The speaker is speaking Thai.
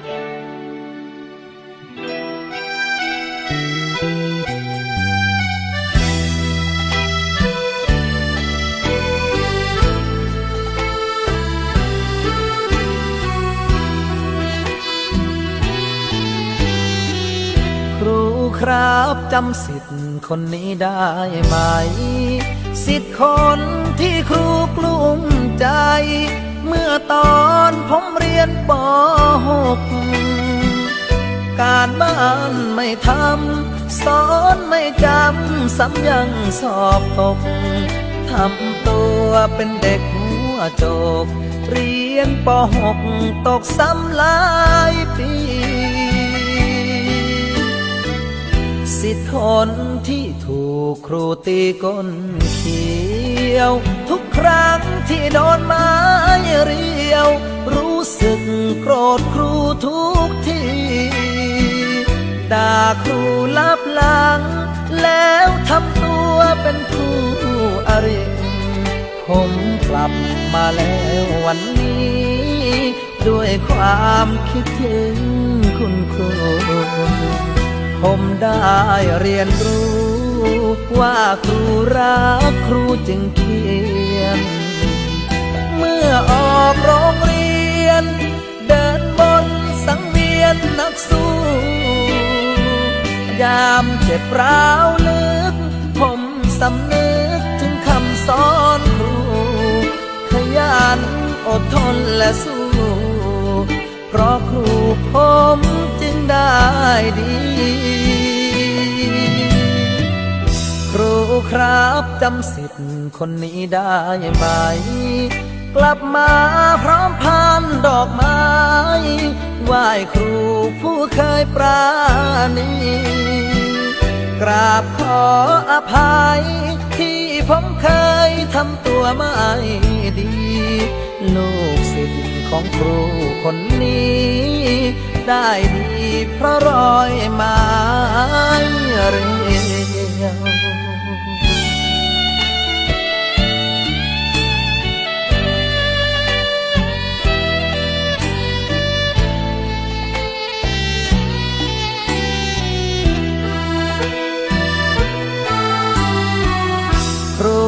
ครูครับจำสิทธิ์คนนี้ได้ไหม สิทธิ์คนที่ครูกลุ้มใจ เมื่อตอนผมเรียนป .6 การบ้านไม่ทำสอนไม่จำซ้ำยังสอบตกทำตัวเป็นเด็กหัวโจก เรียนป .6 ตกซ้ำหลายปี สิทธิ์คนที่ถูกครูตีก้นเขียว ทุกครั้งที่โดนไม้เรียว สึกโกรธครูทุกที ด่าครูลับหลัง แล้วทำตัวเป็นผู้อริผมกลับมาแล้ววันนี้ ด้วยความคิดถึงคุณครู ผมได้เรียนรู้ ว่าครูรักครูจึงเขียน สู้ ยามเจ็บร้าวลึก ผมสำนึกถึงคำสอนครู ขยันอดทนและสู้ เพราะครูผมจึงได้ดี ครูครับจำสิทธิ์คนนี้ได้ไหม กลับมาพร้อมพานดอกไม้ ไหว้ครูผู้เคยปราณีกราบขออภัย ที่ผมเคยทำตัวไม่ดี ลูกศิษย์ของครูคนนี้ ได้ดีเพราะรอยไม้เรีย